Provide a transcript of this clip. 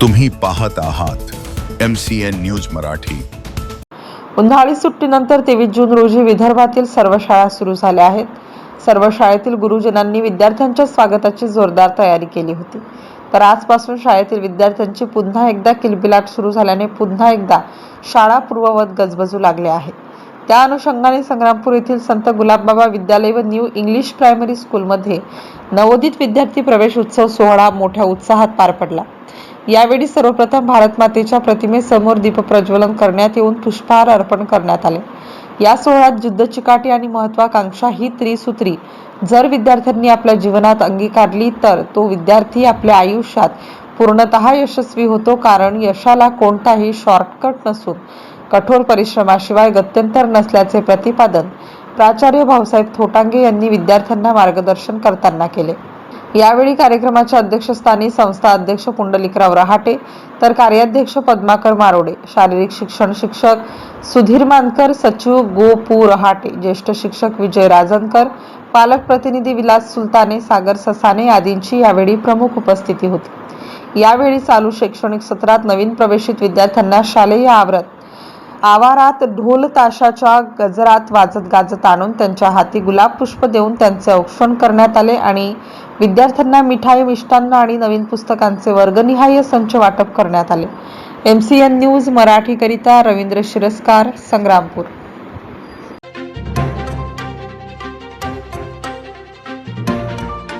तुम्ही पाहत आहात M C N news Marathi. उन्हाळी सुट्टीनंतर तेवीस जून रोजी विदर्भातील सर्व शाळा सुरू झाल्या आहेत. सर्व शाळेतील गुरुजनांनी विद्यार्थ्यांच्या स्वागताची जोरदार तयारी केली होती. तर आजपासून शाळेतील विद्यार्थ्यांची पुन्हा एकदा किलबिलाट सुरू झाल्याने पुन्हा एकदा शाळा पूर्ववत गजबजू लागल्या आहेत त्या अनुषंगाने संग्रामपूर येथील संत गुलाबबाबा विद्यालय व न्यू इंग्लिश प्रायमरी स्कूलमध्ये नवोदित विद्यार्थी प्रवेश उत्सव सोहळा मोठ्या उत्साहात पार पडला. यावेळी सर्वप्रथम भारतमातेच्या प्रतिमेसमोर दीपप्रज्वलन करण्यात येऊन पुष्पहार अर्पण करण्यात आले. या सोहळ्यात युद्ध चिकाटी आणि महत्वाकांक्षा ही त्रिसूत्री. जर विद्यार्थ्यांनी आपल्या जीवनात अंगीकारली तर तो विद्यार्थी आपल्या आयुष्यात पूर्णतः यशस्वी होतो कारण यशाला कोणताही शॉर्टकट नसून कठोर परिश्रमाशिवाय गत्यंतर नसल्याचे प्रतिपादन प्राचार्य भाऊसाहेब थोटांगे यांनी विद्यार्थ्यांना मार्गदर्शन करताना केले. यावेळी कार्यक्रमाच्या अध्यक्षस्थानी संस्था अध्यक्ष पुंडलिकराव रहाटे तर कार्याध्यक्ष पद्माकर मारोडे शारीरिक शिक्षण शिक्षक सुधीर मानकर सचिव गो पू रहाटे ज्येष्ठ शिक्षक विजय राजनकर पालक प्रतिनिधी विलास सुलताने सागर ससाने आदींची यावेळी प्रमुख उपस्थिती होती. यावेळी चालू शैक्षणिक सत्रात नवीन प्रवेशित विद्यार्थ्यांना शालेय आवरत आवारात ढोल ताशाच्या गजरात वाजत गाजत आणून त्यांच्या हाती गुलाब पुष्प देऊन त्यांचे औक्षण करण्यात आले आणि विद्यार्थ्यांना मिठाई मिष्टान्न आणि नवीन पुस्तकांचे वर्गनिहाय संच वाटप करण्यात आले. एम सी एन न्यूज मराठीकरिता रवींद्र शिरस्कार संग्रामपूर.